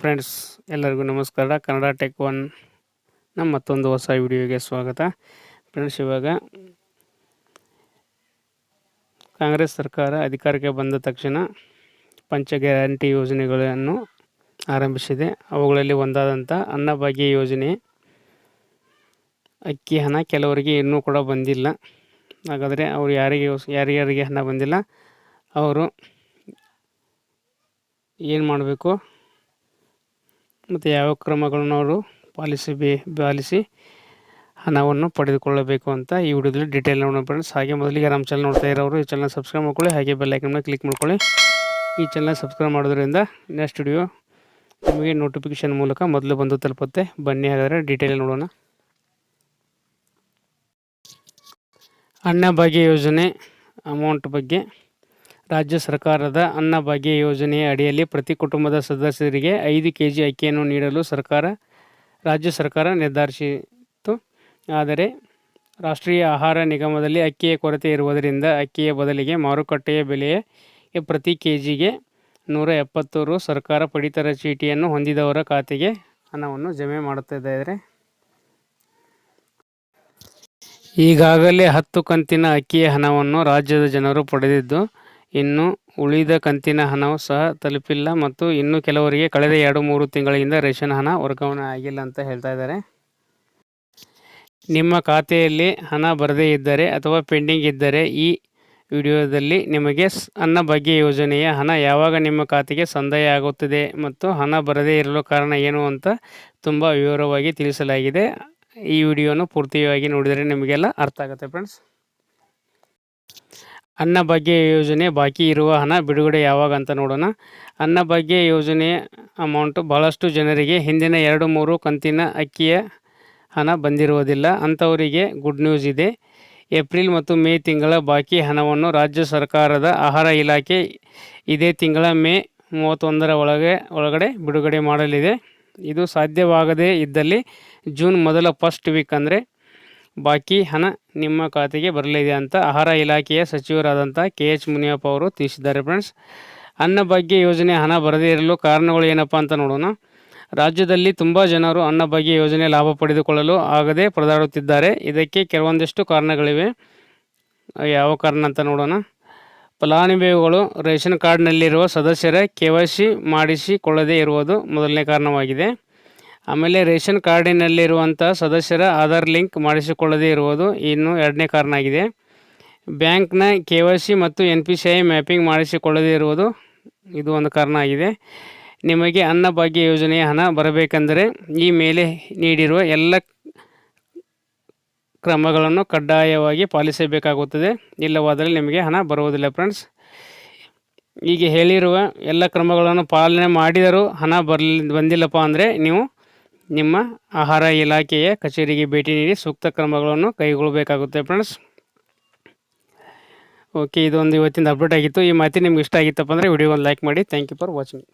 Friends ಎಲ್ಲರಿಗೂ ನಮಸ್ಕಾರ. Kannada tech one ನಮ್ಮ ಮತ್ತೊಂದು ಹೊಸ ವಿಡಿಯೋಗೆ ಸ್ವಾಗತ. ಫ್ರೆಂಡ್ಸ್ ಇವಾಗ ಕಾಂಗ್ರೆಸ್ ಸರ್ಕಾರ ಅಧಿಕಾರಕ್ಕೆ ಬಂದ ತಕ್ಷಣ ಪಂಚ ಗ್ಯಾರಂಟಿ ಯೋಜನೆಗಳನ್ನು ಆರಂಭಿಸಿದೆ. ಅವುಗಳಲ್ಲಿ ಒಂದಾದಂಥ ಅನ್ನಭಾಗ್ಯ ಯೋಜನೆ. ಅಕ್ಕಿ ಹಣ ಕೆಲವರಿಗೆ ಇನ್ನೂ ಕೂಡ ಬಂದಿಲ್ಲ. ಹಾಗಾದರೆ ಅವರು ಯಾರಿಗೆ ಯಾರ್ಯಾರಿಗೆ ಹಣ ಬಂದಿಲ್ಲ, ಅವರು ಏನು ಮಾಡಬೇಕು? ಮತ್ತು ಯಾವ ಕ್ರಮಗಳನ್ನು ಅವರು ಪಾಲಿಸಿ ಬೇ, ಪಾಲಿಸಿ ಹಣವನ್ನು ಪಡೆದುಕೊಳ್ಳಬೇಕು ಅಂತ ಈ ವಿಡಿಯೋದಲ್ಲಿ ಡೀಟೇಲ್ ನೋಡೋಣ ಹಾಗೆ ಮೊದಲಿಗೆ ನಮ್ಮ ಚಾನಲ್ ನೋಡ್ತಾ ಇರೋರು, ಈ ಚಾನಲ್ ಸಬ್ಸ್ಕ್ರೈಬ್ ಮಾಡ್ಕೊಳ್ಳಿ. ಹಾಗೆ ಬೆಲ್ ಐಕನ್ನ ಕ್ಲಿಕ್ ಮಾಡ್ಕೊಳ್ಳಿ. ಈ ಚಾನಲ್ ಸಬ್ಸ್ಕ್ರೈಬ್ ಮಾಡೋದ್ರಿಂದ ನೆಕ್ಸ್ಟ್ ವಿಡಿಯೋ ನಿಮಗೆ ನೋಟಿಫಿಕೇಷನ್ ಮೂಲಕ ಮೊದಲು ಬಂದು ತಲುಪುತ್ತೆ. ಬನ್ನಿ ಹಾಗಾದರೆ ಡೀಟೇಲ್ ನೋಡೋಣ. ಅನ್ನಭಾಗ್ಯ ಯೋಜನೆ ಅಮೌಂಟ್ ಬಗ್ಗೆ ರಾಜ್ಯ ಸರ್ಕಾರದ ಅನ್ನಭಾಗ್ಯ ಯೋಜನೆಯ ಅಡಿಯಲ್ಲಿ ಪ್ರತಿ ಕುಟುಂಬದ ಸದಸ್ಯರಿಗೆ ಐದು ಕೆ ಜಿ ಅಕ್ಕಿಯನ್ನು ನೀಡಲು ಸರ್ಕಾರ, ರಾಜ್ಯ ಸರ್ಕಾರ ನಿರ್ಧರಿಸಿತ್ತು. ಆದರೆ ರಾಷ್ಟ್ರೀಯ ಆಹಾರ ನಿಗಮದಲ್ಲಿ ಅಕ್ಕಿಯ ಕೊರತೆ ಇರುವುದರಿಂದ ಅಕ್ಕಿಯ ಬದಲಿಗೆ ಮಾರುಕಟ್ಟೆಯ ಬೆಲೆಯ ಪ್ರತಿ ಕೆ ಜಿಗೆ ನೂರ ಎಪ್ಪತ್ತು ಸರ್ಕಾರ ಪಡಿತರ ಚೀಟಿಯನ್ನು ಹೊಂದಿದವರ ಖಾತೆಗೆ ಹಣವನ್ನು ಜಮೆ ಮಾಡುತ್ತಿದ್ದಾರೆ. ಈಗಾಗಲೇ ಹತ್ತು ಕಂತಿನ ಅಕ್ಕಿಯ ಹಣವನ್ನು ರಾಜ್ಯದ ಜನರು ಪಡೆದಿದ್ದು ಇನ್ನು ಉಳಿದ ಕಂತಿನ ಹಣವು ಸಹ ತಲುಪಿಲ್ಲ ಮತ್ತು ಇನ್ನು ಕೆಲವರಿಗೆ ಕಳೆದ ಎರಡು ಮೂರು ತಿಂಗಳಿಂದ ರೇಷನ್ ಹಣ ವರ್ಗಾವಣೆ ಆಗಿಲ್ಲ ಅಂತ ಹೇಳ್ತಾ ಇದ್ದಾರೆ. ನಿಮ್ಮ ಖಾತೆಯಲ್ಲಿ ಹಣ ಬರದೇ ಇದ್ದರೆ ಅಥವಾ ಪೆಂಡಿಂಗ್ ಇದ್ದರೆ ಈ ವಿಡಿಯೋದಲ್ಲಿ ನಿಮಗೆ ಅನ್ನಭಾಗ್ಯ ಯೋಜನೆಯ ಹಣ ಯಾವಾಗ ನಿಮ್ಮ ಖಾತೆಗೆ ಸಂದಾಯ ಆಗುತ್ತದೆ ಮತ್ತು ಹಣ ಬರದೇ ಇರಲು ಕಾರಣ ಏನು ಅಂತ ತುಂಬ ವಿವರವಾಗಿ ತಿಳಿಸಲಾಗಿದೆ. ಈ ವಿಡಿಯೋನು ಪೂರ್ತಿಯಾಗಿ ನೋಡಿದರೆ ನಿಮಗೆಲ್ಲ ಅರ್ಥ ಆಗುತ್ತೆ ಫ್ರೆಂಡ್ಸ್ ಅನ್ನಭಾಗ್ಯ ಯೋಜನೆ ಬಾಕಿ ಇರುವ ಹಣ ಬಿಡುಗಡೆ ಯಾವಾಗ ಅಂತ ನೋಡೋಣ. ಅನ್ನಭಾಗ್ಯ ಯೋಜನೆ ಅಮೌಂಟು ಭಾಳಷ್ಟು ಜನರಿಗೆ ಹಿಂದಿನ ಎರಡು ಮೂರು ಕಂತಿನ ಅಕ್ಕಿಯ ಹಣ ಬಂದಿರುವುದಿಲ್ಲ. ಅಂಥವರಿಗೆ ಗುಡ್ ನ್ಯೂಸ್ ಇದೆ. ಏಪ್ರಿಲ್ ಮತ್ತು ಮೇ ತಿಂಗಳ ಬಾಕಿ ಹಣವನ್ನು ರಾಜ್ಯ ಸರ್ಕಾರದ ಆಹಾರ ಇಲಾಖೆ ಇದೇ ತಿಂಗಳ ಮೇ ಮೂವತ್ತೊಂದರ ಒಳಗೆ, ಒಳಗಡೆ ಬಿಡುಗಡೆ ಮಾಡಲಿದೆ. ಇದು ಸಾಧ್ಯವಾಗದೇ ಇದ್ದಲ್ಲಿ ಜೂನ್ ಮೊದಲ ಫಸ್ಟ್ ವೀಕ್ ಅಂದರೆ ಬಾಕಿ ಹಣ ನಿಮ್ಮ ಖಾತೆಗೆ ಬರಲಿದೆ ಅಂತ ಆಹಾರ ಇಲಾಖೆಯ ಸಚಿವರಾದಂಥ ಕೆ ಎಚ್ ಮುನಿಯಪ್ಪ ಅವರು ತಿಳಿಸಿದ್ದಾರೆ ಫ್ರೆಂಡ್ಸ್. ಅನ್ನಭಾಗ್ಯ ಯೋಜನೆ ಹಣ ಬರದೇ ಇರಲು ಕಾರಣಗಳು ಏನಪ್ಪ ಅಂತ ನೋಡೋಣ. ರಾಜ್ಯದಲ್ಲಿ ತುಂಬ ಜನರು ಅನ್ನಭಾಗ್ಯ ಯೋಜನೆ ಲಾಭ ಪಡೆದುಕೊಳ್ಳಲು ಆಗದೆ ಪರದಾಡುತ್ತಿದ್ದಾರೆ. ಇದಕ್ಕೆ ಕೆಲವೊಂದಿಷ್ಟು ಕಾರಣಗಳಿವೆ. ಯಾವ ಕಾರಣ ಅಂತ ನೋಡೋಣ. ಫಲಾನುಭವಿಗಳು ರೇಷನ್ ಕಾರ್ಡ್ನಲ್ಲಿರುವ ಸದಸ್ಯರ ಕೆ ವೈ ಸಿ ಮಾಡಿಸಿಕೊಳ್ಳದೇ ಇರುವುದು ಮೊದಲನೇ ಕಾರಣವಾಗಿದೆ. ಆಮೇಲೆ ರೇಷನ್ ಕಾರ್ಡಿನಲ್ಲಿರುವಂಥ ಸದಸ್ಯರ ಆಧಾರ್ ಲಿಂಕ್ ಮಾಡಿಸಿಕೊಳ್ಳದೇ ಇರುವುದು ಇನ್ನು ಎರಡನೇ ಕಾರಣ ಆಗಿದೆ. ಬ್ಯಾಂಕ್ನ ಕೆ ವೈ ಸಿ ಮತ್ತು N P C I mapping ಮಾಡಿಸಿಕೊಳ್ಳದೇ ಇರುವುದು ಇದು ಒಂದು ಕಾರಣ ಆಗಿದೆ. ನಿಮಗೆ ಅನ್ನಭಾಗ್ಯ ಯೋಜನೆಯ ಹಣ ಬರಬೇಕೆಂದರೆ ಈ ಮೇಲೆ ನೀಡಿರುವ ಎಲ್ಲ ಕ್ರಮಗಳನ್ನು ಕಡ್ಡಾಯವಾಗಿ ಪಾಲಿಸಬೇಕಾಗುತ್ತದೆ. ಇಲ್ಲವಾದರೆ ನಿಮಗೆ ಹಣ ಬರುವುದಿಲ್ಲ ಫ್ರೆಂಡ್ಸ್. ಈಗ ಹೇಳಿರುವ ಎಲ್ಲ ಕ್ರಮಗಳನ್ನು ಪಾಲನೆ ಮಾಡಿದರೂ ಹಣ ಬರಲಿ ಬಂದಿಲ್ಲಪ್ಪ ಅಂದರೆ ನೀವು ನಿಮ್ಮ ಆಹಾರ ಇಲಾಖೆಯ ಕಚೇರಿಗೆ ಭೇಟಿ ನೀಡಿ ಸೂಕ್ತ ಕ್ರಮಗಳನ್ನು ಕೈಗೊಳ್ಳಬೇಕಾಗುತ್ತೆ ಫ್ರೆಂಡ್ಸ್. ಓಕೆ ಇದೊಂದು ಇವತ್ತಿನ ಅಪ್ಡೇಟ್ ಆಗಿತ್ತು. ಈ ಮಾಹಿತಿ ನಿಮ್ಗೆ ಇಷ್ಟ ಆಗಿತ್ತಪ್ಪ ಅಂದರೆ ವಿಡಿಯೋ ಒಂದು ಲೈಕ್ ಮಾಡಿ. Thank you for watching